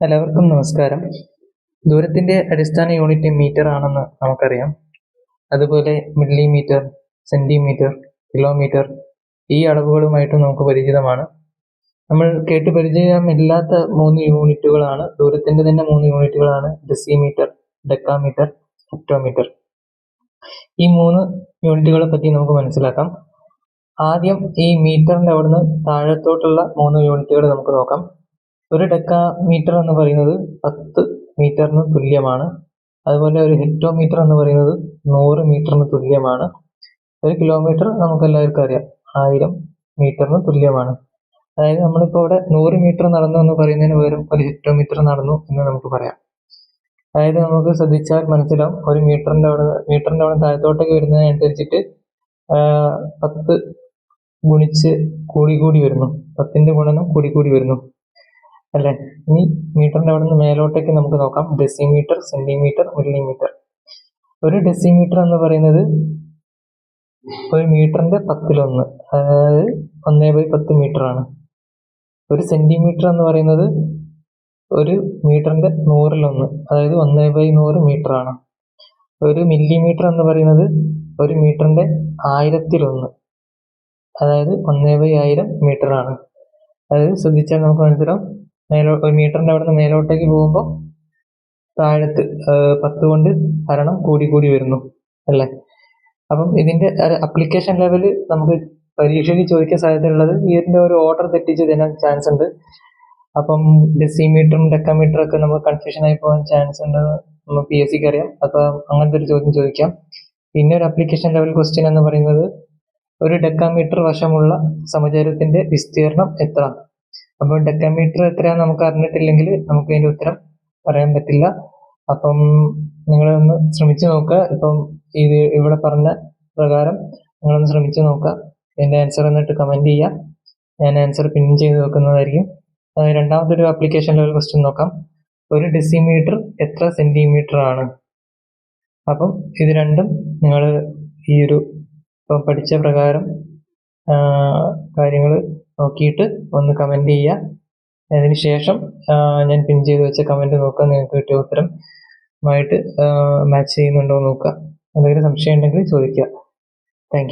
എല്ലാവർക്കും നമസ്കാരം. ദൂരത്തിന്റെ അടിസ്ഥാന യൂണിറ്റ് മീറ്റർ ആണെന്ന് നമുക്കറിയാം. അതുപോലെ മില്ലിമീറ്റർ സെന്റിമീറ്റർ കിലോമീറ്റർ ഈ അളവുകളുമായിട്ടും നമുക്ക് പരിചിതമാണ്. നമ്മൾ കേട്ട് പരിചയമില്ലാത്ത മൂന്ന് യൂണിറ്റുകളാണ്. ദൂരത്തിന്റെ തന്നെ മൂന്ന് യൂണിറ്റുകളാണ് ഡെസിമീറ്റർ ഡെക്കാമീറ്റർ ഹെക്ടോമീറ്റർ ഈ മൂന്ന് യൂണിറ്റുകളെ പറ്റി നമുക്ക് മനസ്സിലാക്കാം. ആദ്യം ഈ മീറ്ററിന്റെ അവിടുന്ന് താഴത്തോട്ടുള്ള മൂന്ന് യൂണിറ്റുകൾ നമുക്ക് നോക്കാം. ഒരു ഡെക്കാ മീറ്റർ എന്ന് പറയുന്നത് പത്ത് മീറ്ററിന് തുല്യമാണ്. അതുപോലെ ഒരു ഹെക്ടോമീറ്റർ എന്ന് പറയുന്നത് നൂറ് മീറ്ററിന് തുല്യമാണ്. ഒരു കിലോമീറ്റർ നമുക്ക് എല്ലാവർക്കും അറിയാം. ആയിരം മീറ്ററിന് തുല്യമാണ്. അതായത് നമ്മളിപ്പോൾ ഇവിടെ നൂറ് മീറ്റർ നടന്നു എന്ന് പറയുന്നതിന് പകരം ഒരു ഹെക്ടോമീറ്റർ നടന്നു എന്ന് നമുക്ക് പറയാം. അതായത് നമുക്ക് ശ്രദ്ധിച്ചാൽ മനസ്സിലാവും. ഒരു മീറ്ററിന്റെ അവിടെ മീറ്ററിന്റെ അവിടെ താഴത്തോട്ടേക്ക് വരുന്നതിനനുസരിച്ചിട്ട് പത്ത് ഗുണിച്ച് കൂടി കൂടി വരുന്നു. പത്തിന്റെ ഗുണനം കൂടി കൂടി വരുന്നു. അല്ലേ? ഇനി മീറ്ററിന്റെ അവിടെ നിന്ന് മേലോട്ടേക്ക് നമുക്ക് നോക്കാം. Decimetre centimetre millimetre. ഒരു ഡെസിമീറ്റർ എന്ന് പറയുന്നത് ഒരു മീറ്ററിന്റെ പത്തിലൊന്ന്. അതായത് ഒന്നേ ബൈ പത്ത് മീറ്റർ ആണ് ഒരു സെന്റിമീറ്റർ എന്ന് പറയുന്നത് ഒരു മീറ്ററിന്റെ നൂറിലൊന്ന്. അതായത് ഒന്നേ ബൈ നൂറ് ആണ് ഒരു മില്ലിമീറ്റർ എന്ന് പറയുന്നത് ഒരു മീറ്ററിന്റെ ആയിരത്തിലൊന്ന്. അതായത് ഒന്നേ ബൈ ആയിരം മീറ്റർ ആണ് അതായത് ശ്രദ്ധിച്ചാൽ നമുക്ക് മനസ്സിലാവും. മേലോ ഒരു മീറ്ററിന്റെ അവിടെ നിന്ന് മേലോട്ടേക്ക് പോകുമ്പോൾ താഴത്ത് പത്ത് കൊണ്ട് ഹരണം കൂടി കൂടി വരുന്നു അല്ലേ? അപ്പം ഇതിന്റെ അപ്ലിക്കേഷൻ ലെവൽ നമുക്ക് പരീക്ഷയ്ക്ക് ചോദിക്കാൻ സാധ്യതയുള്ളത് ഇതിന്റെ ഒരു ഓർഡർ തെറ്റിച്ച് തരാൻ ചാൻസ് ഉണ്ട്. അപ്പം ഡെസിമീറ്ററും ഡെക്കാമീറ്ററും ഒക്കെ നമുക്ക് കൺഫ്യൂഷൻ ആയി പോകാൻ ചാൻസ് ഉണ്ട്. നമ്മൾ പി എസ് സിക്ക് അറിയാം. അപ്പം അങ്ങനത്തെ ഒരു ചോദ്യം ചോദിക്കാം. പിന്നെ ഒരു അപ്ലിക്കേഷൻ ലെവൽ ക്വസ്റ്റ്യൻ എന്ന് പറയുന്നത് ഒരു ഡെക്കാമീറ്റർ വശമുള്ള സമചാരത്തിന്റെ വിസ്തീർണം എത്ര അപ്പോൾ ഡെക്കാമീറ്റർ എത്രയാന്ന് നമുക്ക് അറിഞ്ഞിട്ടില്ലെങ്കിൽ നമുക്ക് അതിന്റെ ഉത്തരം പറയാൻ പറ്റില്ല. അപ്പം നിങ്ങളൊന്ന് ശ്രമിച്ചു നോക്കുക ഇപ്പം ഇത് ഇവിടെ പറഞ്ഞ പ്രകാരം നിങ്ങളൊന്ന് ശ്രമിച്ചു നോക്കുക എന്റെ ആൻസർ എന്നിട്ട് കമന്റ് ചെയ്യുക ഞാൻ ആൻസർ പിൻ ചെയ്ത് വെക്കുന്നതായിരിക്കും. രണ്ടാമത്തെ ഒരു ആപ്ലിക്കേഷൻ ലെവൽ ക്വസ്റ്റ്യൻ നോക്കാം. ഒരു ഡെസിമീറ്റർ എത്ര സെന്റിമീറ്റർ ആണ്? അപ്പം ഇത് രണ്ടും നിങ്ങൾ ഈ ഒരു ഇപ്പം പഠിച്ച പ്രകാരം കാര്യങ്ങൾ നോക്കിയിട്ട് ഒന്ന് കമന്റ് ചെയ്യുക. അതിന് ശേഷം ഞാൻ പിൻ ചെയ്ത് വെച്ച കമന്റ് നോക്കുക നിങ്ങൾക്ക് കിട്ടിയ ഉത്തരമായിട്ട് മാച്ച് ചെയ്യുന്നുണ്ടോ നോക്കുക. എന്തെങ്കിലും സംശയം ഉണ്ടെങ്കിൽ ചോദിക്കുക. താങ്ക്